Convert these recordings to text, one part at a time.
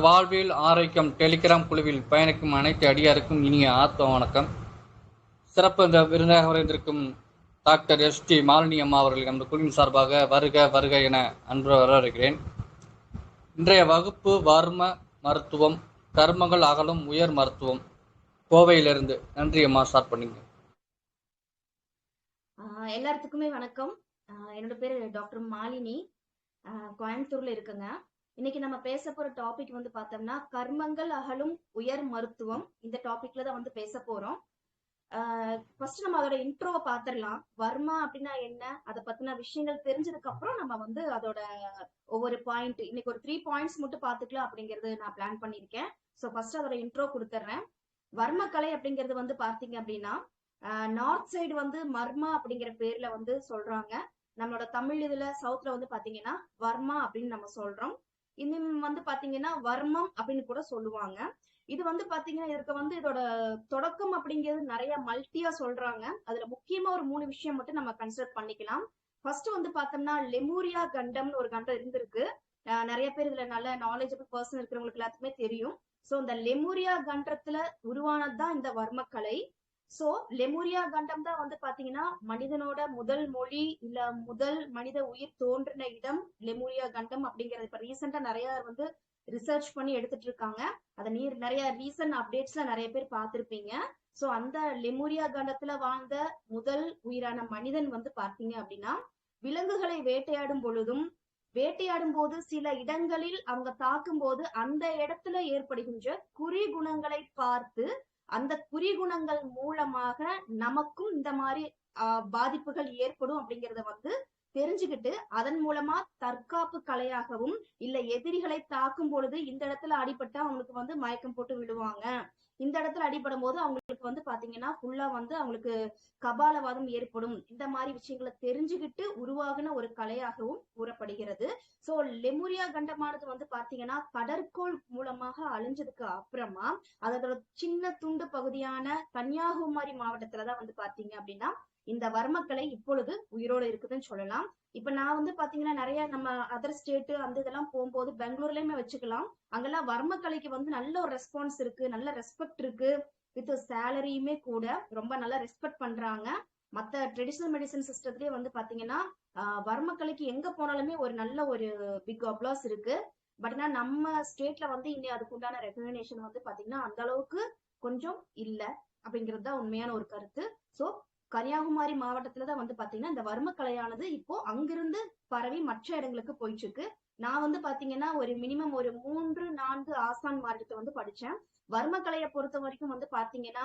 வாழ்வில் ஆரோக்கியம் டெலிகிராம் குழுவில் பயணிக்கும் அனைத்து அடியாருக்கும் இனிய ஆத்ம வணக்கம். சிறப்பு இந்த விருந்தாக வரைந்திருக்கும் டாக்டர் எஸ் டி மாலினி அம்மா அவர்கள் நமது குழுவின் சார்பாக வருக வருக என அன்று வரவேற்கிறேன். இன்றைய வகுப்பு வர்ம மருத்துவம் கர்மங்கள் அகலும் உயர் மருத்துவம். கோவையிலிருந்து நன்றி அம்மா ஸ்டார்ட் பண்ணுங்க. எல்லாத்துக்குமே வணக்கம். என்னோட பேரு டாக்டர் மாலினி. கோயம்புத்தூர்ல இருக்குங்க. இன்னைக்கு நம்ம பேச போற டாபிக் வந்து பார்த்தோம்னா கர்மங்கள் அகலும் உயர் மருத்துவம். இந்த டாபிக்ல தான் வந்து பேச போறோம். ஃபர்ஸ்ட் நம்ம அதோட இன்ட்ரோவை பார்த்துடலாம் வர்மா அப்படின்னா என்ன? அதை பத்தின விஷயங்கள் தெரிஞ்சதுக்கு அப்புறம் நம்ம வந்து அதோட ஒவ்வொரு பாயிண்ட் இன்னைக்கு ஒரு த்ரீ பாயிண்ட்ஸ் மட்டும் பார்த்துக்கலாம் அப்படிங்கிறது நான் பிளான் பண்ணியிருக்கேன் ஸோ ஃபர்ஸ்ட் அதோட இன்ட்ரோ கொடுத்துட்றேன் வர்மக்கலை அப்படிங்கிறது வந்து பார்த்தீங்க அப்படின்னா நார்த் சைடு வந்து மர்மா அப்படிங்கிற பேர்ல வந்து சொல்றாங்க. நம்மளோட தமிழ் இதுல சவுத்ல வந்து பாத்தீங்கன்னா வர்மா அப்படின்னு நம்ம சொல்றோம். இன்னும் வந்து பாத்தீங்கன்னா வர்மம் அப்படின்னு கூட சொல்லுவாங்க. இது வந்து பாத்தீங்கன்னா இருக்க வந்து இதோட தொடக்கம் அப்படிங்கிறது நிறைய மல்டியா சொல்றாங்க. அதுல முக்கியமா ஒரு மூணு விஷயம் மட்டும் நம்ம கன்சிடர் பண்ணிக்கலாம். ஃபர்ஸ்ட் வந்து பார்த்தோம்னா லெமூரியா கண்டம்னு ஒரு கண்டம் இருந்திருக்கு. அஹ் நிறைய பேர் இதுல நல்ல நாலேஜபிள் பர்சன் இருக்கிறவங்களுக்கு எல்லாத்துக்குமே தெரியும். சோ இந்த லெமூரியா கண்டத்துல உருவானதுதான் இந்த வர்மக்கலை. சோ லெமூரியா கண்டம் தான் வந்து பாத்தீங்கன்னா மனிதனோட முதல் மொழி இல்ல முதல் மனித உயிர் தோன்றின இடம் லெமூரியா கண்டம் அப்படிங்கறது. இப்ப ரீசெண்டா நிறைய வந்து ரிசர்ச் பண்ணி எடுத்துட்டு இருக்காங்க. அத நீர் நிறைய ரீசன்ட் அப்டேட்ஸ்ல நிறைய பேர் பார்த்திருப்பீங்க. சோ அந்த லெமூரியா கண்டத்துல வாழ்ந்த முதல் உயிரான மனிதன் வந்து பாத்தீங்க அப்படின்னா விலங்குகளை வேட்டையாடும் பொழுதும் வேட்டையாடும் போது சில இடங்களில் அவங்க தாக்கும் போது அந்த இடத்துல ஏற்படுகின்ற குறி குணங்களை பார்த்து அந்த குறிகுணங்கள் மூலமாக நமக்கும் இந்த மாதிரி ஆஹ் பாதிப்புகள் ஏற்படும் அப்படிங்கறத வந்து தெரிஞ்சுக்கிட்டு அதன் மூலமா தற்காப்பு கலையாகவும் இல்ல எதிரிகளை தாக்கும் பொழுது இந்த இடத்துல அடிபட்டா அவங்களுக்கு வந்து மயக்கம் போட்டு விடுவாங்க. இந்த இடத்துல அடிபடும் போது அவங்களுக்கு வந்து பாத்தீங்கன்னா ஃபுல்லா வந்து அவங்களுக்கு கபாலவாதம் ஏற்படும். இந்த மாதிரி விஷயங்களை தெரிஞ்சுக்கிட்டு உருவாகின ஒரு கலையாகவும் கூறப்படுகிறது. சோ லெமுரியா கண்டமானது வந்து பாத்தீங்கன்னா கடற்கோள் மூலமாக அழிஞ்சதுக்கு அப்புறமா அதோட சின்ன துண்டு பகுதியான கன்னியாகுமரி மாவட்டத்துலதான் வந்து பாத்தீங்க அப்படின்னா இந்த வர்மக்கலை இப்பொழுது உயிரோடு இருக்குதுன்னு சொல்லலாம். இப்ப நான் வந்து பாத்தீங்கன்னா நிறைய நம்ம அதர் ஸ்டேட் அந்த இதெல்லாம் போகும்போது பெங்களூர்லயுமே வச்சுக்கலாம். அங்கெல்லாம் வர்மக்கலைக்கு வந்து நல்ல ஒரு ரெஸ்பான்ஸ் இருக்கு நல்ல ரெஸ்பெக்ட் இருக்கு. வித் சேலரியுமே கூட ரொம்ப நல்லா ரெஸ்பெக்ட் பண்றாங்க. மத்த ட்ரெடிஷனல் மெடிசன் சிஸ்டத்திலேயே வந்து பாத்தீங்கன்னா வர்மக்கலைக்கு எங்க போனாலுமே ஒரு நல்ல ஒரு பிக் அப்ளாஸ் இருக்கு. பட் ஆனா நம்ம ஸ்டேட்ல வந்து இன்னும் அதுக்கு உண்டான ரெகக்னேஷன் வந்து பாத்தீங்கன்னா அந்த அளவுக்கு கொஞ்சம் இல்ல. அப்படிங்கிறது தான் உண்மையான ஒரு கருத்து. சோ கன்னியாகுமரி மாவட்டத்துல தான் வந்து பாத்தீங்கன்னா இந்த வர்மக்கலையானது இப்போ அங்கிருந்து பரவி மற்ற இடங்களுக்கு போயிட்டு இருக்கு நான் வந்து பாத்தீங்கன்னா ஒரு மினிமம் ஒரு மூன்று நான்கு ஆசான் மார்க்கத்தை வந்து படிச்சேன். வர்மக்கலையை பொறுத்த வரைக்கும் வந்து பாத்தீங்கன்னா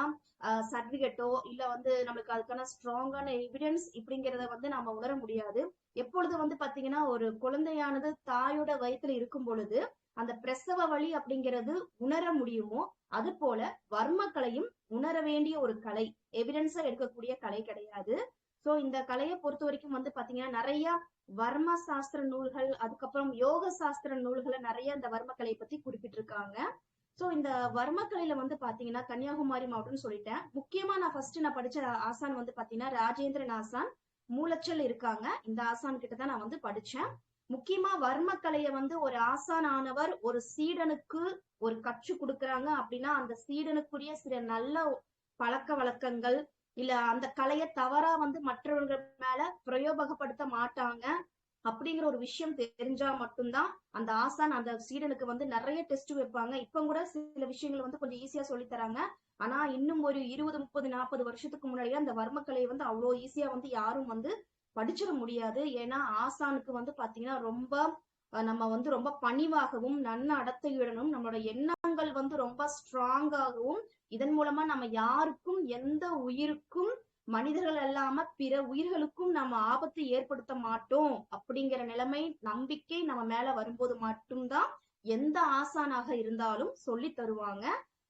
சர்டிபிகேட்டோ இல்ல வந்து நம்மளுக்கு அதுக்கான ஸ்ட்ராங்கான எவிடன்ஸ் இப்படிங்கிறத வந்து நாம உணர முடியாது. எப்பொழுது வந்து பாத்தீங்கன்னா ஒரு குழந்தையானது தாயோட வயிற்றுல இருக்கும் பொழுது அந்த பிரசவ வழி அப்படிங்கிறது உணர முடியுமோ அது போல வர்மக்கலையும் உணர வேண்டிய ஒரு கலை. எவிடன்ஸா எடுக்கக்கூடிய கலை கிடையாது. சோ இந்த கலையை பொறுத்த வரைக்கும் வந்து பாத்தீங்கன்னா நிறைய வர்ம சாஸ்திர நூல்கள் அதுக்கப்புறம் யோக சாஸ்திர நூல்களை நிறைய இந்த வர்மக்கலை பத்தி குறிப்பிட்டிருக்காங்க. சோ இந்த வர்மக்கலையில வந்து பாத்தீங்கன்னா கன்னியாகுமரி மாவட்டம்னு சொல்லிட்டேன். முக்கியமா நான் ஃபர்ஸ்ட் நான் படிச்ச ஆசான் வந்து பாத்தீங்கன்னா ராஜேந்திரன் ஆசான் மூலச்சல் இருக்காங்க. இந்த ஆசான் கிட்ட தான் நான் வந்து படிச்சேன். முக்கியமா வர்மக்கலைய வந்து ஒரு ஆசான் ஆனவர் ஒரு சீடனுக்கு ஒரு கற்று கொடுக்கறாங்க அப்படின்னா அந்த சீடனுக்குரிய சில நல்ல பழக்க வழக்கங்கள் இல்ல அந்த கலையை தவறா வந்து மற்றவர்கள் மேல பிரயோகப்படுத்த மாட்டாங்க அப்படிங்கிற ஒரு விஷயம் தெரிஞ்சா மட்டும்தான் அந்த ஆசான் அந்த சீடனுக்கு வந்து நிறைய டெஸ்ட் வைப்பாங்க. இப்ப கூட சில விஷயங்கள் வந்து கொஞ்சம் ஈஸியா சொல்லி தராங்க. ஆனா இன்னும் ஒரு இருபது முப்பது நாற்பது வருஷத்துக்கு முன்னாடியே அந்த வர்மக்கலையை வந்து அவ்வளவு ஈஸியா வந்து யாரும் வந்து படிச்சிட முடியாது. ஏன்னா ஆசானுக்கு வந்து பாத்தீங்கன்னா ரொம்ப நம்ம வந்து ரொம்ப பணிவாகவும் நன்ன அடத்தையுடனும் நம்மளோட எண்ணங்கள் வந்து ரொம்ப ஸ்ட்ராங்காகவும் இதன் மூலமா நம்ம யாருக்கும் எந்த உயிருக்கும் மனிதர்கள் இல்லாம பிற உயிர்களுக்கும் நம்ம ஆபத்து ஏற்படுத்த மாட்டோம் அப்படிங்கிற நிலைமை நம்பிக்கை நம்ம மேல வரும்போது மட்டும்தான் எந்த ஆசானாக இருந்தாலும் சொல்லி தருவாங்க.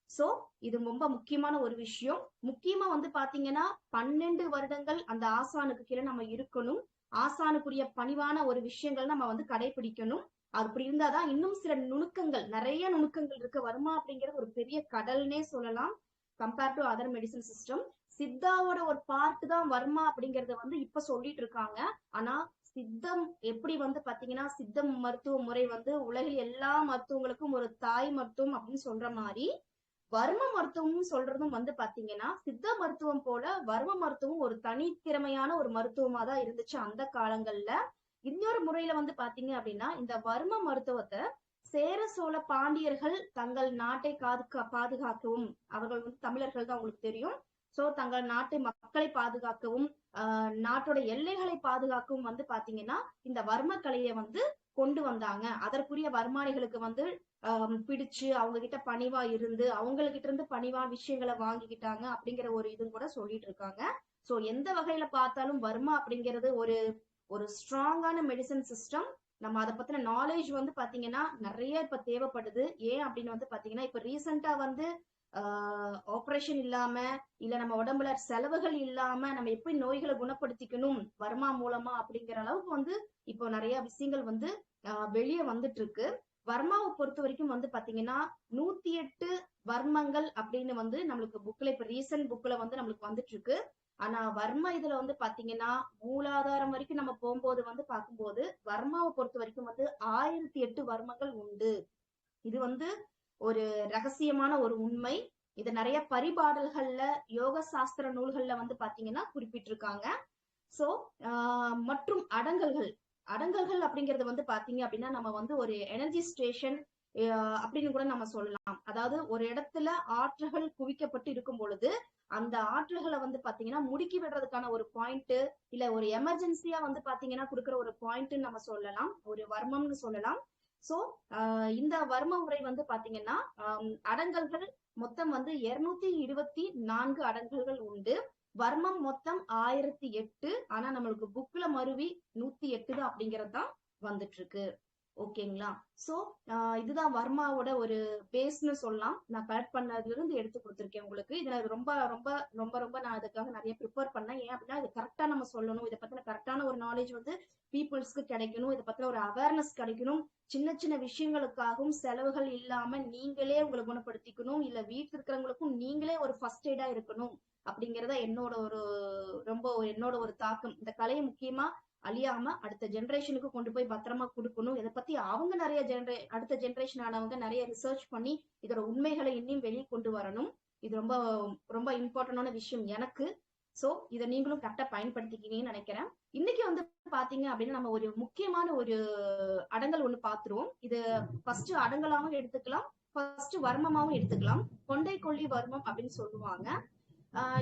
சோ இது ரொம்ப முக்கியமான ஒரு விஷயம். முக்கியமா வந்து பாத்தீங்கன்னா பன்னெண்டு வருடங்கள் அந்த ஆசானுக்கு கீழே நம்ம இருக்கணும். ஆசானுக்குரிய பணிவான ஒரு விஷயங்கள் நம்ம வந்து கடைபிடிக்கணும். அப்படி இருந்தாதான் இன்னும் சில நுணுக்கங்கள் நிறைய நுணுக்கங்கள் இருக்கு. வருமா அப்படிங்கிறது ஒரு பெரிய கடல்னே சொல்லலாம். Compare to other medicine system சித்தாவோட ஒரு பார்ட் தான் வர்மா அப்படிங்கறத வந்து இப்ப சொல்லிட்டு இருக்காங்க. ஆனா சித்தம் எப்படி வந்து பாத்தீங்கன்னா சித்தம் மருத்துவ முறை வந்து உலகில் எல்லா மருத்துவங்களுக்கும் ஒரு தாய் மருத்துவம் அப்படின்னு சொல்ற மாதிரி வர்ம மருத்துவம் சொல்றதும் வந்து பாத்தீங்கன்னா சித்த மருத்துவம் போல வர்ம மருத்துவம் ஒரு தனித்திறமையான ஒரு மருத்துவமா தான் இருந்துச்சு அந்த காலங்கள்ல. இன்னொரு முறையில வந்து பாத்தீங்க அப்படின்னா இந்த வர்ம மருத்துவத்தை சேர சோழ பாண்டியர்கள் தங்கள் நாட்டை காதுகா பாதுகாக்கவும் அவர்கள் வந்து தமிழர்கள் தான் உங்களுக்கு தெரியும். சோ தங்கள் நாட்டு மக்களை பாதுகாக்கவும் ஆஹ் நாட்டோட எல்லைகளை பாதுகாக்கவும் வந்து பாத்தீங்கன்னா இந்த வர்ம கலையை வந்து கொண்டு வந்தாங்க. அதற்குரிய வர்மானிகளுக்கு வந்து பிடிச்சு அவங்க கிட்ட பணிவா இருந்து அவங்ககிட்ட இருந்து பணிவா விஷயங்களை வாங்கிக்கிட்டாங்க அப்படிங்கிற ஒரு இதுவும் கூட சொல்லிட்டு இருக்காங்க. சோ எந்த வகையில பார்த்தாலும் வர்மா அப்படிங்கிறது ஒரு ஒரு ஸ்ட்ராங்கான மெடிசன் சிஸ்டம் நம்ம அதை பத்தின நாலேஜ் வந்து பாத்தீங்கன்னா நிறைய இப்ப தேவைப்படுது. ஏன் அப்படின்னு வந்து பாத்தீங்கன்னா இப்ப ரீசெண்டா வந்து ஆப்ரேஷன் இல்லாம இல்ல நம்ம உடம்புல செலவுகள் இல்லாம நம்ம எப்படி நோய்களை குணப்படுத்திக்கணும் வர்மா மூலமா அப்படிங்கிற அளவுக்கு வந்து இப்போ நிறைய விஷயங்கள் வந்து வெளியே வந்துட்டு இருக்கு. வர்மாவை பொறுத்த வரைக்கும் வந்து பாத்தீங்கன்னா நூத்தி எட்டு வர்மங்கள் அப்படின்னு வந்து நம்மளுக்கு புக்ல இப்ப ரீசன்ட் புக்ல வந்து நம்மளுக்கு வந்துட்டு இருக்கு ஆனா வர்ம இதுல வந்து பாத்தீங்கன்னா மூலாதாரம் வரைக்கும் நம்ம போகும்போது வந்து பார்க்கும்போது வர்மாவை பொறுத்த வரைக்கும் வந்து ஆயிரத்தி எட்டு வர்மங்கள் உண்டு. இது வந்து ஒரு ரகசியமான ஒரு உண்மை. இது நிறைய பரிபாடல்கள்ல யோக சாஸ்திர நூல்கள்ல வந்து பாத்தீங்கன்னா குறிப்பிட்டிருக்காங்க. சோ மற்றும் அடங்கல்கள். அடங்கல்கள் அப்படிங்கறது வந்து பாத்தீங்க அப்படின்னா நம்ம வந்து ஒரு எனர்ஜி ஸ்டேஷன் அப்படின்னு கூட நம்ம சொல்லலாம். அதாவது ஒரு இடத்துல ஆற்றல்கள் குவிக்கப்பட்டு இருக்கும் பொழுது அந்த ஆற்றல்களை வந்து பாத்தீங்கன்னா முடுக்கி விடுறதுக்கான ஒரு பாயிண்ட் இல்ல ஒரு எமர்ஜென்சியா வந்து பாத்தீங்கன்னா கொடுக்குற ஒரு பாயிண்ட் நம்ம சொல்லலாம். ஒரு வர்மம்னு சொல்லலாம். சோ இந்த வர்ம முறை வந்து பாத்தீங்கன்னா அடங்கல்கள் மொத்தம் வந்து இருநூத்தி இருபத்தி நான்கு அடங்கல்கள் உண்டு. வர்மம் மொத்தம் ஆயிரத்தி எட்டு ஆனா நம்மளுக்கு புக்ல மருவி நூத்தி எட்டு தான் அப்படிங்கறது தான் வந்துட்டு இருக்கு ஓகேங்களா? சோ இதுதான் வர்மாவோட ஒரு பேஸ்னு சொல்லலாம். நான் கலெக்ட் பண்ணதுல இருந்து எடுத்து கொடுத்துருக்கேன் உங்களுக்கு. இதுல ரொம்ப ரொம்ப ரொம்ப ரொம்ப நான் அதுக்காக நிறைய ப்ரிப்பேர் பண்ணேன். ஏன் அப்படின்னா இது கரெக்டா நம்ம சொல்லணும். இதை பத்தின கரெக்டான ஒரு நாலேஜ் வந்து பீப்புள்ஸ்க்கு கிடைக்கணும். இதை பத்தின ஒரு அவேர்னஸ் கிடைக்கணும். சின்ன சின்ன விஷயங்களுக்காகவும் செலவுகள் இல்லாம நீங்களே உங்களை குணப்படுத்திக்கணும். இல்ல வீட்டுல இருக்கிறவங்களுக்கும் நீங்களே ஒரு ஃபர்ஸ்ட் எய்டா இருக்கணும். அப்படிங்கறத என்னோட ஒரு ரொம்ப என்னோட ஒரு தாக்கம். இந்த கலையை முக்கியமா அழியாம அடுத்த ஜென்ரேஷனுக்கு கொண்டு போய் பத்திரமா கொடுக்கணும். இதை பத்தி அவங்க நிறைய ஜென்ரே அடுத்த ஜென்ரேஷன் ஆனவங்க நிறைய ரிசர்ச் பண்ணி இதோட உண்மைகளை இன்னும் வெளியே கொண்டு வரணும். இது ரொம்ப ரொம்ப இம்பார்ட்டன்டான விஷயம் எனக்கு. சோ இதை நீங்களும் கரெக்டா பயன்படுத்திக்கிங்கன்னு நினைக்கிறேன். இன்னைக்கு வந்து பாத்தீங்க அப்படின்னா நம்ம ஒரு முக்கியமான ஒரு அடங்கல் ஒண்ணு பாத்துருவோம். இது ஃபர்ஸ்ட் அடங்கலாவும் எடுத்துக்கலாம் ஃபர்ஸ்ட் வர்மமாவும் எடுத்துக்கலாம். கொண்டை கொல்லி வர்மம் அப்படின்னு சொல்லுவாங்க.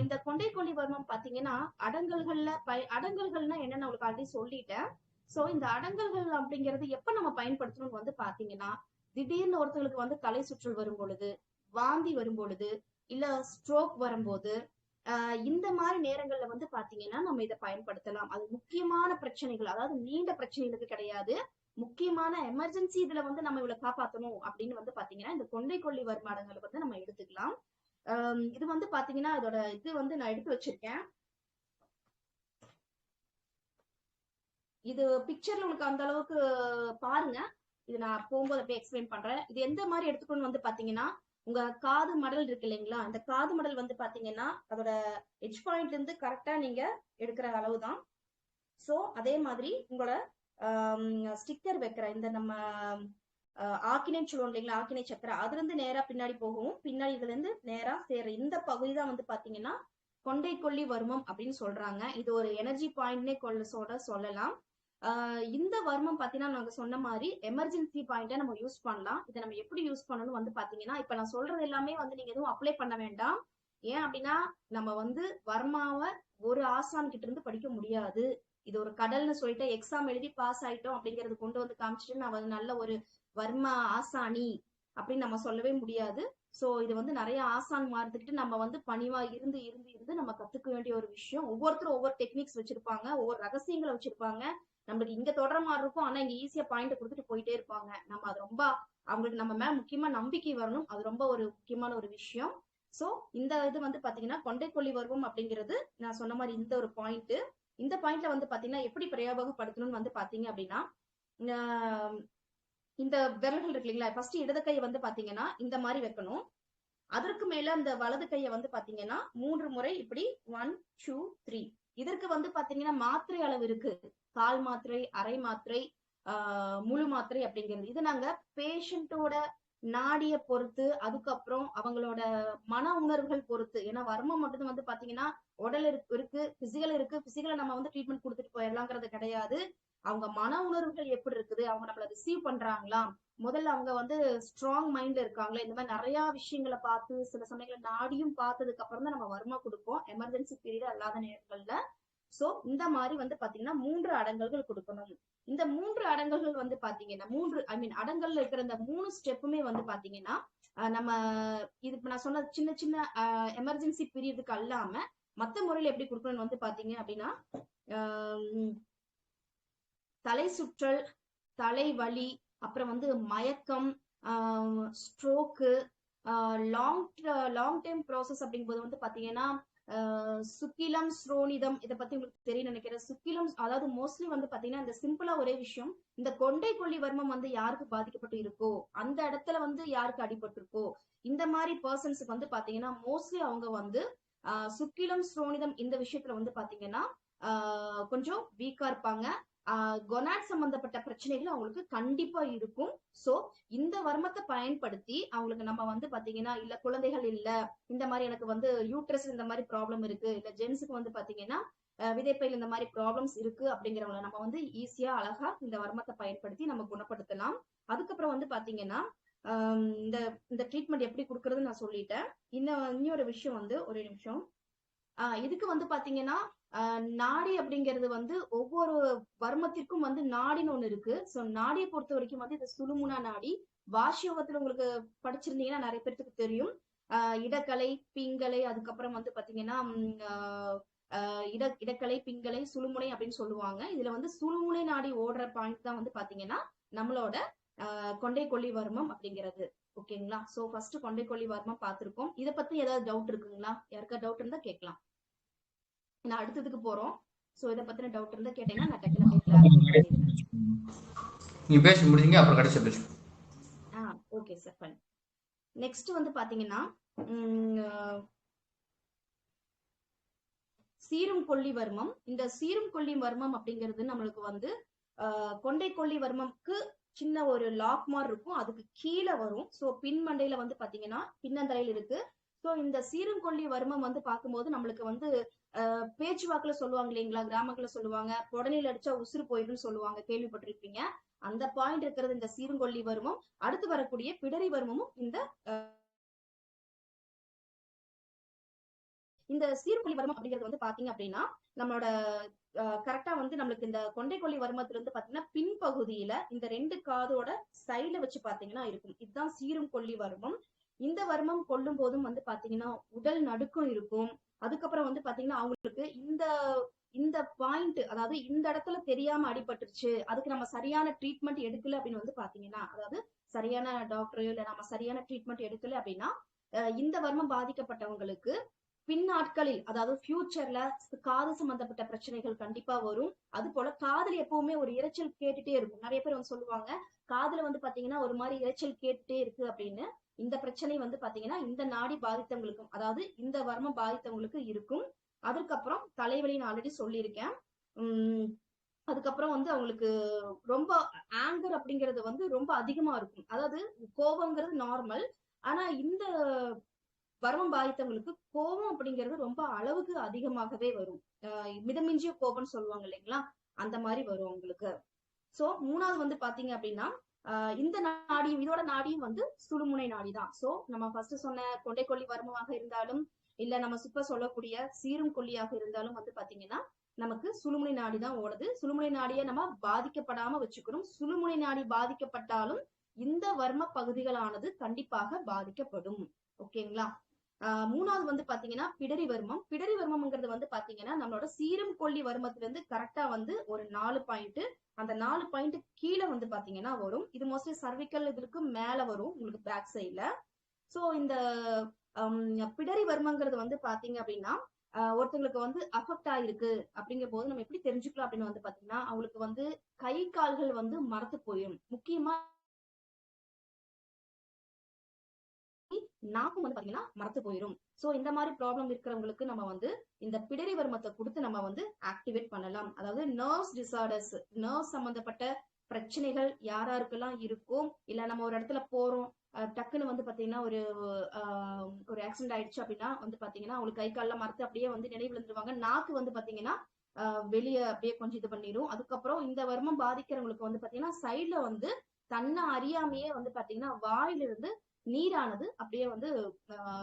இந்த கொண்டை கொல்லி வர்மம் பாத்தீங்கன்னா அடங்கல்கள்ல பய அடங்கல்கள்னா என்னன்னு உங்களுக்கு ஆல்ரெடி சொல்லிட்டேன். சோ இந்த அடங்கல்கள் அப்படிங்கறது எப்ப நம்ம பயன்படுத்தணும்னு வந்து பாத்தீங்கன்னா திடீர்னு ஒருத்தங்களுக்கு வந்து தலை சுற்றல் வரும் பொழுது வாந்தி வரும் பொழுது இல்ல ஸ்ட்ரோக் வரும்போது இந்த மாதிரி நேரங்கள்ல வந்து பாத்தீங்கன்னா நம்ம இதை பயன்படுத்தலாம். அது முக்கியமான பிரச்சனைகள் அதாவது நீண்ட பிரச்சனைகளுக்கு கிடையாது. முக்கியமான எமர்ஜென்சி இதுல வந்து நம்ம இவ்வளவு காப்பாத்தணும் அப்படின்னு வந்து பாத்தீங்கன்னா இந்த கொண்டை கொல்லி வருமானங்களை வந்து நம்ம எடுத்துக்கலாம். இது வந்து பாத்தீங்கன்னா அதோட இது வந்து நான் எடுத்து வச்சிருக்கேன். இது பிக்சர்ல உங்களுக்கு அந்த அளவுக்கு பாருங்க. இது நான் போகும்போது அப்படியே எக்ஸ்பிளைன் பண்றேன். இது எந்த மாதிரி எடுத்துக்கணும்னு வந்து பாத்தீங்கன்னா உங்க காது மடல் இருக்கு இல்லைங்களா? இந்த காது மடல் வந்து பாத்தீங்கன்னா அதோட எட்ஜ் பாயிண்ட்ல இருந்து கரெக்டா நீங்க எடுக்கிற அளவு தான் சோ அதே மாதிரி உங்களோட ஸ்டிக்கர் வைக்கிற இந்த நம்ம ஆக்கினை சொல்லுவோம் இல்லைங்களா? ஆக்கினை சக்கரை. அதுல இருந்து நேரா பின்னாடி போகும் பின்னாடி இதுல இருந்து நேரா சேர இந்த பகுதி தான் வந்து பாத்தீங்கன்னா கொண்டை கொல்லி வர்மம் அப்படின்னு சொல்றாங்க. இது ஒரு எனர்ஜி பாயிண்ட்னே கொள்ள சொல்ல சொல்லலாம். இந்த வர்மம் பாத்தீங்கன்னா நாங்க சொன்ன மாதிரி எமர்ஜென்சி பாயிண்ட நம்ம யூஸ் பண்ணலாம். இதை நம்ம எப்படி யூஸ் பண்ணணும் வந்து பாத்தீங்கன்னா இப்ப நான் சொல்றது எல்லாமே வந்து நீங்க எதுவும் அப்ளை பண்ண வேண்டாம். ஏன் அப்படின்னா நம்ம வந்து வர்மாவை ஒரு ஆசான் கிட்ட இருந்து படிக்க முடியாது. இது ஒரு கடல்னு சொல்லிட்டு எக்ஸாம் எழுதி பாஸ் ஆயிட்டோம் அப்படிங்கறது கொண்டு வந்து காமிச்சிட்டு நான் நல்ல ஒரு வர்மா ஆசானி அப்படின்னு நம்ம சொல்லவே முடியாது. சோ இது வந்து நிறைய ஆசான் மாறுத்துக்கிட்டு நம்ம வந்து பணிவா இருந்து இருந்து இருந்து நம்ம கத்துக்க வேண்டிய ஒரு விஷயம். ஒவ்வொருத்தரும் ஒவ்வொரு டெக்னிக்ஸ் வச்சிருப்பாங்க ஒவ்வொரு ரகசியங்களை வச்சிருப்பாங்க. நம்மளுக்கு இங்க தொடர மாதிரி இருக்கும் ஆனா இங்க ஈஸியா பாயிண்ட் கொடுத்துட்டு போயிட்டே இருப்பாங்க. நம்ம அது ரொம்ப அவங்களுக்கு நம்ம மேல முக்கியமா நம்பிக்கை வரணும். அது ரொம்ப ஒரு முக்கியமான ஒரு விஷயம். சோ இந்த இது வந்து பாத்தீங்கன்னா கொண்டை கொல்லி வருவம் அப்படிங்கிறது நான் சொன்ன மாதிரி இந்த ஒரு பாயிண்ட் இந்த பாயிண்ட்ல வந்து பாத்தீங்கன்னா எப்படி பிரயோகப்படுத்தணும்னு வந்து பாத்தீங்க அப்படின்னா இந்த விரல்கள் இருக்கு இல்லைங்களா? ஃபர்ஸ்ட் இடது கையை வந்து பாத்தீங்கன்னா இந்த மாதிரி வைக்கணும். அதற்கு மேல அந்த வலது கையை வந்து பாத்தீங்கன்னா மூன்று முறை இப்படி ஒன் டூ த்ரீ இதற்கு வந்து பாத்தீங்கன்னா மாத்திரை அளவு இருக்கு. கால் மாத்திரை அரை மாத்திரை ஆஹ் முழு மாத்திரை அப்படிங்கிறது. இது நாங்க பேஷண்டோட நாடிய பொறுத்து அதுக்கப்புறம் அவங்களோட மன உணர்வுகள் பொறுத்து ஏன்னா வர்மம் மட்டும் வந்து பாத்தீங்கன்னா உடல் இருக்கு இருக்கு பிசிக்கல் இருக்கு. பிசிக்கலை நம்ம வந்து ட்ரீட்மெண்ட் கொடுத்துட்டு போயிடலாங்கிறது கிடையாது. அவங்க மன உணர்வுகள் எப்படி இருக்குது? அவங்க நம்மள ரிசீவ் பண்றாங்களா? முதல்ல அவங்க வந்து ஸ்ட்ராங் மைண்ட்ல இருக்காங்களா? இந்த மாதிரி நிறைய விஷயங்களை பார்த்து சில சமயங்கள நாடியும் பார்த்ததுக்கு அப்புறம் தான் நம்ம வருமா கொடுப்போம். எமர்ஜென்சி பீரியட் அல்லாத நேரங்கள்ல. சோ இந்த மாதிரி வந்து பாத்தீங்கன்னா மூன்று அடங்கல்கள் கொடுக்கணும். இந்த மூன்று அடங்கல்கள் வந்து பாத்தீங்கன்னா மூன்று ஐ மீன் அடங்கல்ல இருக்கிற இந்த மூணு ஸ்டெப்புமே வந்து பாத்தீங்கன்னா நம்ம இது நான் சொன்ன சின்ன சின்ன எமர்ஜென்சி பீரியடுக்கு அல்லாம மத்த முறையில எப்படி கொடுக்கணும்னு வந்து பாத்தீங்க அப்படின்னா ஆஹ் தலை சுற்றல் தலைவலி அப்புறம் வந்து மயக்கம் stroke long long time process அப்படிங்கும்போது வந்து பாத்தீங்கன்னா ஆஹ் சுக்கிலம் ஸ்ரோனிதம் இதை பத்தி உங்களுக்கு தெரியும் நினைக்கிறேன். சுக்கிலம் அதாவது மோஸ்ட்லி வந்து பாத்தீங்கன்னா இந்த சிம்பிளா ஒரே விஷயம் இந்த கொண்டை கொல்லி வர்மம் வந்து யாருக்கு பாதிக்கப்பட்டு இருக்கோ அந்த இடத்துல வந்து யாருக்கு அடிபட்டு இருக்கோ இந்த மாதிரி பர்சன்ஸுக்கு வந்து பாத்தீங்கன்னா மோஸ்ட்லி அவங்க வந்து ஆஹ் சுக்கிலம் ஸ்ரோனிதம் இந்த விஷயத்துல வந்து பாத்தீங்கன்னா ஆஹ் கொஞ்சம் வீக்கா இருப்பாங்க. கொனாட் சம்பந்தப்பட்ட பிரச்சனைகள் அவங்களுக்கு கண்டிப்பா இருக்கும். சோ இந்த வர்மத்தை பயன்படுத்தி அவங்களுக்கு நம்ம வந்து பாத்தீங்கன்னா இல்ல குழந்தைகள் இல்ல இந்த மாதிரி எனக்கு வந்து யூட்ரஸ் இந்த மாதிரி ப்ராப்ளம் இருக்கு இல்ல ஜென்ஸுக்கு வந்து பாத்தீங்கன்னா விதைப்பையில் இந்த மாதிரி ப்ராப்ளம்ஸ் இருக்கு அப்படிங்கிறவங்கள நம்ம வந்து ஈஸியா அழகா இந்த வர்மத்தை பயன்படுத்தி நம்ம குணப்படுத்தலாம். அதுக்கப்புறம் வந்து பாத்தீங்கன்னா இந்த இந்த ட்ரீட்மெண்ட் எப்படி கொடுக்கறது நான் சொல்லிட்டேன். இன்னும் இன்னொரு விஷயம் வந்து ஒரு நிமிஷம். ஆஹ் இதுக்கு வந்து பாத்தீங்கன்னா ஆஹ் நாடி அப்படிங்கிறது வந்து ஒவ்வொரு வர்மத்திற்கும் வந்து நாடின்னு ஒண்ணு இருக்கு. சோ நாடியை பொறுத்த வரைக்கும் வந்து இது சுழுமுனா நாடி. வாசியோகத்துல உங்களுக்கு படிச்சிருந்தீங்கன்னா நிறைய பேர்த்துக்கு தெரியும். ஆஹ் இடக்கலை பிங்கலை அதுக்கப்புறம் வந்து பாத்தீங்கன்னா ஆஹ் இட இடக்கலை பிங்கலை சுழுமுனை அப்படின்னு சொல்லுவாங்க. இதுல வந்து சுழுமுனை நாடி ஓடுற பாயிண்ட் தான் வந்து பாத்தீங்கன்னா நம்மளோட ஆஹ் கொண்டை கொல்லி வர்மம் அப்படிங்கிறது. ஓகேங்களா? சோ ஃபர்ஸ்ட் கொண்டை கொல்லி வர்மம் பார்த்திருக்கோம். இத பத்தி ஏதாவது டவுட் இருக்குங்களா? யாருக்கா டவுட் இருந்தா கேட்கலாம். நான் அடுத்ததுக்கு போறோம். சோ இத பத்தின டவுட் இருந்தா கேட்டீங்கன்னா நான் அப்புறம் கடைசி பேசு ஆ ஓகே சார் ஃபைன் நெக்ஸ்ட் வந்து பாத்தீங்கன்னா சீரும் கொல்லி வர்மம் இந்த சீரும் கொல்லி வர்மம் அப்படிங்கிறது நம்மளுக்கு வந்து கொண்டை கொல்லி வர்மம்க்கு சின்ன ஒரு லாக் மாதிரி இருக்கும். அதுக்கு கீழே வரும். சோ பின் மண்டையில வந்து பாத்தீங்கன்னா பின்னந்தலையில் இருக்கு. சோ இந்த சீருங்கொல்லி வர்மம் வந்து பார்க்கும்போது நம்மளுக்கு வந்து பேச்சுவாக்கில் சொல்லுவாங்க இல்லைங்களா? கிராமங்கள்ல சொல்லுவாங்க. உடனே அடிச்சா உசுறு போயிடும்னு சொல்லுவாங்க. கேள்விப்பட்டிருப்பீங்க. அந்த பாயிண்ட் இருக்கிறது இந்த சீருங்கொல்லி வர்மம். அடுத்து வரக்கூடிய பிடரி வர்மமும் இந்த இந்த சீர்கொல்லி வர்மம் அப்படிங்கிறது வந்து பாத்தீங்க அப்படின்னா நம்மளோட கரெக்டா வந்து நம்மளுக்கு இந்த கொண்டை கொல்லி வர்மத்துல இருந்து பாத்தீங்கன்னா பின்பகுதியில இந்த ரெண்டு காதோட சைடுல வச்சு பாத்தீங்கன்னா இருக்கும். இதுதான் சீரும் கொல்லி வர்மம் இந்த வர்மம் கொல்லும் போதும் வந்து பாத்தீங்கன்னா உடல் நடுக்கம் இருக்கும். அதுக்கப்புறம் வந்து பாத்தீங்கன்னா அவங்களுக்கு இந்த இந்த பாயிண்ட் அதாவது இந்த இடத்துல தெரியாம அடிபட்டுருச்சு அதுக்கு நம்ம சரியான ட்ரீட்மெண்ட் எடுக்கல அப்படின்னு வந்து பாத்தீங்கன்னா அதாவது சரியான டாக்டரையோ இல்ல நம்ம சரியான ட்ரீட்மெண்ட் எடுக்கல அப்படின்னா இந்த வர்மம் பாதிக்கப்பட்டவங்களுக்கு பின்னாட்களில் அதாவது ஃபியூச்சர்ல காது சம்பந்தப்பட்ட பிரச்சனைகள் கண்டிப்பா வரும். அது போல காதல் எப்பவுமே ஒரு இரைச்சல் கேட்டுட்டே இருக்கும். நிறைய பேர் வந்து சொல்லுவாங்க காதுல வந்து பாத்தீங்கன்னா ஒரு மாதிரி இரைச்சல் கேட்டுட்டே இருக்கு அப்படின்னு. இந்த பிரச்சனை வந்து பாத்தீங்கன்னா இந்த நாடி பாதித்தவங்களுக்கும் அதாவது இந்த வர்மம் பாதித்தவங்களுக்கு இருக்கும். அதுக்கப்புறம் தலைவலி நான் ஆல்ரெடி சொல்லியிருக்கேன். உம் அதுக்கப்புறம் வந்து அவங்களுக்கு ரொம்ப ஆங்கர் அப்படிங்கிறது வந்து ரொம்ப அதிகமா இருக்கும். அதாவது கோபங்கிறது நார்மல் ஆனா இந்த வர்மம் பாதித்தவங்களுக்கு கோபம் அப்படிங்கிறது ரொம்ப அளவுக்கு அதிகமாகவே வரும். மிதமிஞ்சிய கோபம்னு சொல்லுவாங்க இல்லைங்களா? அந்த மாதிரி வரும் உங்களுக்கு. சோ மூணாவது வந்து பாத்தீங்க அப்படின்னா ஆஹ் இந்த நாடியும் இதோட நாடியும் வந்து சுழுமுனை நாடி தான். சோ நம்ம ஃபர்ஸ்ட் சொன்ன கொண்டை கொல்லி வர்மமாக இருந்தாலும் இல்ல நம்ம சுப்ப சொல்லக்கூடிய சீரும் கொல்லியாக இருந்தாலும் வந்து பாத்தீங்கன்னா நமக்கு சுழுமுனை நாடி தான் ஓடுது. சுழுமுனை நாடியை நம்ம பாதிக்கப்படாம வச்சுக்கிறோம் சுழுமுனை நாடி பாதிக்கப்பட்டாலும் இந்த வர்ம பகுதிகளானது கண்டிப்பாக பாதிக்கப்படும். ஓகேங்களா? மூணாவது வந்து பாத்தீங்கன்னா பிடரி வர்மம். பிடரி வர்மம்ங்கிறது வந்து பாத்தீங்கன்னா நம்மளோட சீரம் கொல்லி வர்மத்துல இருந்து கரெக்டா வந்து ஒரு நாலு பாயிண்ட் அந்த நாலு பாயிண்ட் கீழே வந்து பாத்தீங்கன்னா வரும். இது மோஸ்ட்லி சர்விக்கல் இதுக்கு மேல வரும் உங்களுக்கு பேக் சைட்ல சோ இந்த ஹம், பிடரி வர்மங்கிறது வந்து பாத்தீங்க அப்படின்னா ஒருத்தங்களுக்கு வந்து அஃபெக்ட் ஆயிருக்கு அப்படிங்கிற போது நம்ம எப்படி தெரிஞ்சுக்கலாம் அப்படின்னு வந்து பாத்தீங்கன்னா அவங்களுக்கு வந்து கை கால்கள் வந்து மரத்து போயிடும் முக்கியமா நாக்கும் வந்து பாத்தீங்கன்னா மரத்து போயிடும் சோ இந்த மாதிரி ப்ராப்ளம் இருக்கிறவங்களுக்கு நம்ம வந்து இந்த பிடரி வர்மத்தை கொடுத்து நம்ம வந்து ஆக்டிவேட் பண்ணலாம். அதாவது நர்வ்ஸ் டிசார்டர்ஸ் நர்வ்ஸ் சம்பந்தப்பட்ட பிரச்சனைகள் யாராருக்கெல்லாம் இருக்கும் இல்ல நம்ம ஒரு இடத்துல போறோம் டக்குன்னு வந்து பாத்தீங்கன்னா ஒரு ஆஹ் ஒரு ஆக்சிடென்ட் ஆயிடுச்சு அப்படின்னா வந்து பாத்தீங்கன்னா அவங்களுக்கு கை கால்லாம் மரத்து அப்படியே வந்து நினைவு விழுந்துருவாங்க. நாக்கு வந்து பாத்தீங்கன்னா வெளியே அப்படியே கொஞ்சம் இது பண்ணிடும் அதுக்கப்புறம் இந்த வர்மம் பாதிக்கிறவங்களுக்கு வந்து பாத்தீங்கன்னா சைடுல வந்து தன்னை அறியாமையே வந்து பாத்தீங்கன்னா வாயிலிருந்து நீரானது அப்படியே வந்து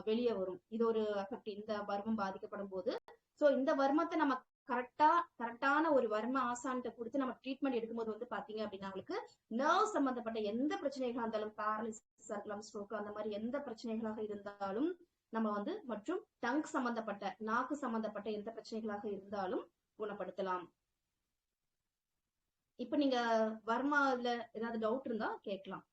வெளியே வரும். இது ஒரு எஃபெக்ட் இந்த வர்மம் பாதிக்கப்படும் போது சோ இந்த வர்மத்தை நம்ம கரெக்டா கரெக்டான ஒரு வர்ம ஆசான்கிட்ட கொடுத்து நம்ம ட்ரீட்மெண்ட் எடுக்கும்போது வந்து பாத்தீங்க அப்படின்னா அவங்களுக்கு நர்வ் சம்பந்தப்பட்ட எந்த பிரச்சனைகளாக இருந்தாலும் பேரலிசிஸ் இருக்கலாம் ஸ்ட்ரோக் அந்த மாதிரி எந்த பிரச்சனைகளாக இருந்தாலும் நம்ம வந்து மற்றும் டங் சம்பந்தப்பட்ட நாக்கு சம்பந்தப்பட்ட எந்த பிரச்சனைகளாக இருந்தாலும் குணப்படுத்தலாம். இப்ப நீங்க வர்மால ஏதாவது டவுட் இருந்தா கேட்கலாம்.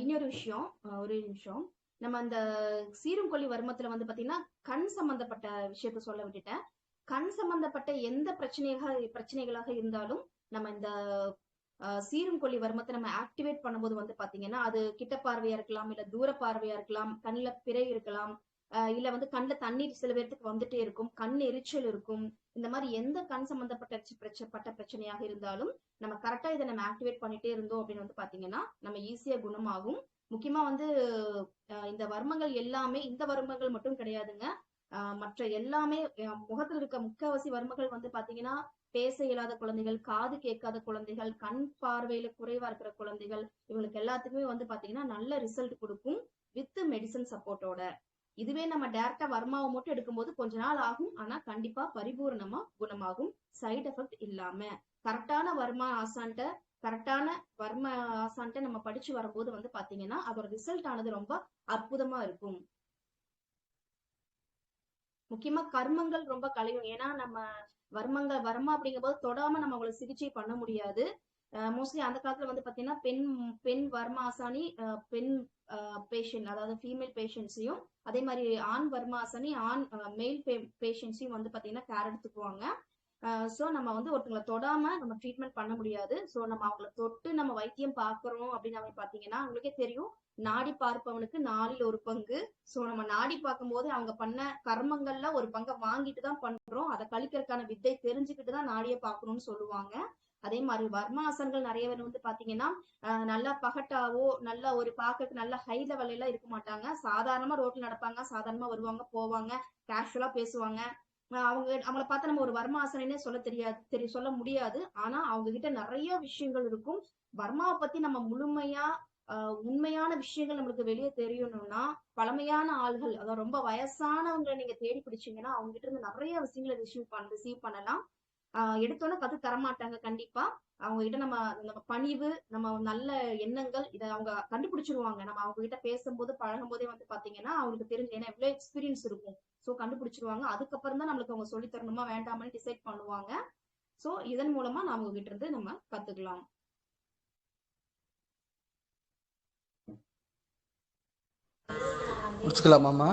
இன்னொரு விஷயம் ஒரு நிமிஷம். நம்ம அந்த சீரும் கொல்லி வர்மத்துல வந்து பாத்தீங்கன்னா கண் சம்பந்தப்பட்ட விஷயத்த சொல்ல விட்டுட்டேன். கண் சம்பந்தப்பட்ட எந்த பிரச்சனையாக பிரச்சனைகளாக இருந்தாலும் நம்ம இந்த சீரும் கொல்லி வர்மத்தை நம்ம ஆக்டிவேட் பண்ணும்போது வந்து பாத்தீங்கன்னா அது கிட்ட பார்வையா இருக்கலாம் இல்ல தூர பார்வையா இருக்கலாம் கண்ணுல பிறை இருக்கலாம் இல்ல வந்து கண்ணுல தண்ணீர் சில பேர்த்துக்கு வந்துட்டே இருக்கும். கண் எரிச்சல் இருக்கும். இந்த மாதிரி எந்த கண் சம்பந்தப்பட்ட பிரச்சனைப்பட்ட பட்ட பிரச்சனையாக இருந்தாலும் நம்ம கரெக்டா இதை நம்ம ஆக்டிவேட் பண்ணிட்டே இருந்தோம் அப்படின்னு வந்து பாத்தீங்கன்னா நம்ம ஈஸியா குணமாகும். முக்கியமா வந்து இந்த வர்மங்கள் எல்லாமே இந்த வர்மங்கள் மட்டும் கிடையாதுங்க. மற்ற எல்லாமே முகத்தில் இருக்க முக்காவாசி வர்மங்கள் வந்து பாத்தீங்கன்னா பேச இயலாத குழந்தைகள் காது கேட்காத குழந்தைகள் கண் பார்வையில குறைவா இருக்கிற குழந்தைகள் இவங்களுக்கு எல்லாத்துக்குமே வந்து பாத்தீங்கன்னா நல்ல ரிசல்ட் கொடுக்கும் வித் மெடிசன் சப்போர்ட்டோட இதுவே நம்ம டேரக்டா வர்மாவை மட்டும் எடுக்கும்போது கொஞ்ச நாள் ஆகும். ஆனா கண்டிப்பா பரிபூரணமா குணமாகும். சைடு எஃபெக்ட் இல்லாம. கரெக்டான வர்மா ஆசான்ட்ட கரெக்டான வர்ம ஆசான்ட்ட நம்ம படிச்சு வரும்போது வந்து பாத்தீங்கன்னா அதோட ரிசல்ட் ஆனது ரொம்ப அற்புதமா இருக்கும். முக்கியமா கர்மங்கள் ரொம்ப கலையும். ஏன்னா நம்ம வர்மங்கள் வர்மா அப்படிங்கும்போது தொடாம நம்ம அவங்களை சிகிச்சை பண்ண முடியாது. மோஸ்ட்லி அந்த காலத்துல வந்து பாத்தீங்கன்னா பெண் பெண் வர்ம ஆசானி அஹ் பெண் பேஷண்ட் அதாவது ஃபீமேல் பேஷண்ட்ஸையும் அதே மாதிரி ஆண் வர்ம ஆசானி ஆண் மேல் பேஷண்ட்ஸையும் வந்து பாத்தீங்கன்னா கேர் எடுத்துக்குவாங்க. ஸோ நம்ம வந்து ஒருத்தங்களை தொடாம நம்ம ட்ரீட்மெண்ட் பண்ண முடியாது. ஸோ நம்ம அவங்கள தொட்டு நம்ம வைத்தியம் பார்க்குறோம் அப்படின்னு பார்த்தீங்கன்னா பாத்தீங்கன்னா உங்களுக்கே தெரியும். நாடி பார்ப்பவனுக்கு நாளில் ஒரு பங்கு. ஸோ நம்ம நாடி பார்க்கும்போது அவங்க பண்ண கர்மங்கள்ல ஒரு பங்கை வாங்கிட்டு தான் பண்றோம். அதை கழிக்கிறதுக்கான வித்தை தெரிஞ்சுக்கிட்டு தான் நாடியை பார்க்கணும்னு சொல்லுவாங்க. அதே மாதிரி வர்மாசன்கள் நிறைய பேர் வந்து பாத்தீங்கன்னா ஆஹ் நல்லா பகட்டாவோ நல்லா ஒரு பார்க்கறதுக்கு நல்ல ஹை லெவல்ல எல்லாம் இருக்க மாட்டாங்க. சாதாரணமா ரோட்ல நடப்பாங்க சாதாரணமா வருவாங்க போவாங்க கேஷுவலா பேசுவாங்க. அவங்க அவங்கள பார்த்தா நம்ம ஒரு வர்மாசனே சொல்ல தெரியாது தெரிய சொல்ல முடியாது. ஆனா அவங்க கிட்ட நிறைய விஷயங்கள் இருக்கும். வர்மாவை பத்தி நம்ம முழுமையா ஆஹ் உண்மையான விஷயங்கள் நம்மளுக்கு வெளியே தெரியணும்னா பழமையான ஆள்கள் அதாவது ரொம்ப வயசானவங்களை நீங்க தேடி பிடிச்சீங்கன்னா அவங்க கிட்ட இருந்து நிறைய விஷயங்களை ரிசீவ் பண்ண ரிசீவ் பண்ணலாம். எடுத்தோன்னே கத்து தர மாட்டாங்க கண்டிப்பா. அவங்க கிட்ட நம்ம நம்ம பணிவு நம்ம நல்ல எண்ணங்கள் இதை அவங்க கண்டுபிடிச்சிருவாங்க. நம்ம அவங்க கிட்ட பேசும்போது பழகும் போதே வந்து பாத்தீங்கன்னா அவங்களுக்கு தெரிஞ்சு ஏன்னா எவ்வளவு எக்ஸ்பீரியன்ஸ் இருக்கும். சோ கண்டுபிடிச்சிருவாங்க. அதுக்கப்புறம் தான் நம்மளுக்கு அவங்க சொல்லி தரணுமா வேண்டாமான்னு டிசைட் பண்ணுவாங்க. சோ இதன் மூலமா நம்ம அவங்க கிட்ட இருந்து நம்ம கத்துக்கலாம். முடிச்சுக்கலாமாம்மா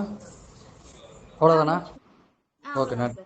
அவ்வளோதானா ஓகே நன்றி.